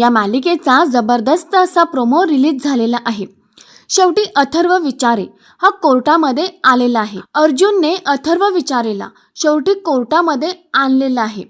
या मालिकेचा जबरदस्त असा प्रोमो रिलीज झालेला आहे. शेवटी अथर्व विचारे हा कोर्टामध्ये आलेला आहे. अर्जुनने अथर्व विचारेला शेवटी कोर्टामध्ये आणलेला आहे.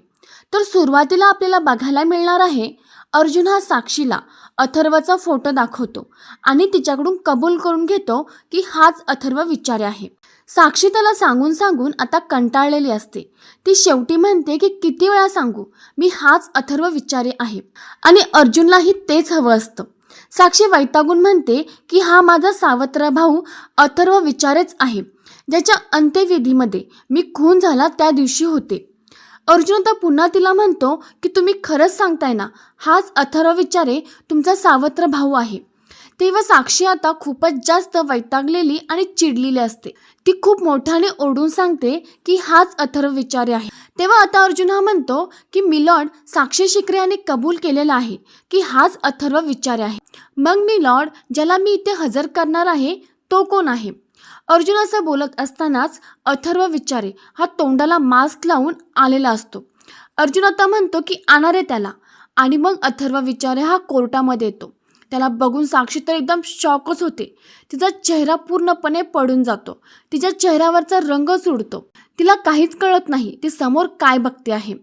तर सुरुवातीला आपल्याला बघायला मिळणार आहे अर्जुन हा साक्षीला अथर्वचा फोटो दाखवतो आणि तिच्याकडून कबूल करून घेतो की हाच अथर्व विचारे आहे. साक्षी त्याला सांगून सांगून आता कंटाळलेली असते. ती शेवटी म्हणते की किती वेळा सांगू? मी हाच अथर्व विचारे आहे. आणि अर्जुनलाही तेच हवं असतं. साक्षी वैतागून म्हणते की हा माझा सावत्र भाऊ अथर्व विचारेच आहे. ज्याच्या अंत्यविधीमध्ये मी खून झाला त्या दिवशी होते. अर्जुन आता पुन्हा तिला म्हणतो की तुम्ही खरंच सांगताय ना? हाच अथर्व विचारे तुमचा सावत्र भाऊ आहे. तेव्हा साक्षी आता खूपच जास्त वैतागलेली आणि चिडलेली असते. ती खूप मोठ्याने ओढून सांगते की हाच अथर्व विचारे आहे. तेव्हा आता अर्जुन हा म्हणतो की मिलॉर्ड साक्षी शिकरे यांनी कबूल केलेला आहे की हाच अथर्व विचारे आहे. मग मिलॉर्ड ज्याला मी इथे हजर करणार आहे तो कोण आहे? अर्जुन असं बोलत असतानाच अथर्व विचारे हा तोंडाला मास्क लावून आलेला असतो. अर्जुन आता म्हणतो की आणणार आहे त्याला. आणि मग अथर्व विचारे हा कोर्टामध्ये येतो. त्याला बघून साक्षी तर एकदम शॉकच होते. तिचा चेहरा पूर्णपणे पडून जातो. तिच्या चेहऱ्यावरचा रंगच उडतो तिला काहीच कळत नाही ती समोर काय बघते आहे.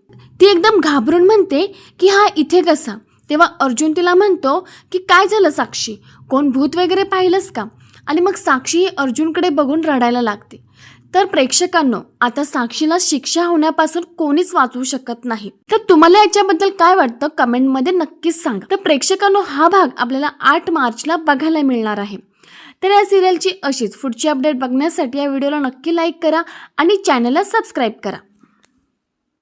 ती एकदम घाबरून म्हणते की हा इथे कसा? तेव्हा अर्जुन तिला म्हणतो की काय झालं साक्षी? कोण भूत वगैरे पाहिलंस का? आणि मग साक्षी अर्जुनकडे बघून रडायला लागते. तर प्रेक्षकांनो आता साक्षीला शिक्षा होण्यापासून कोणीच वाचवू शकत नाही. तर तुम्हाला याच्याबद्दल काय वाटतं? कमेंटमध्ये नक्कीच सांगा. तर प्रेक्षकांनो हा भाग आपल्याला आठ मार्चला बघायला मिळणार आहे. तर या सिरियलची अशीच पुढची अपडेट बघण्यासाठी या व्हिडिओला नक्की लाईक करा आणि चॅनलला सबस्क्राईब करा.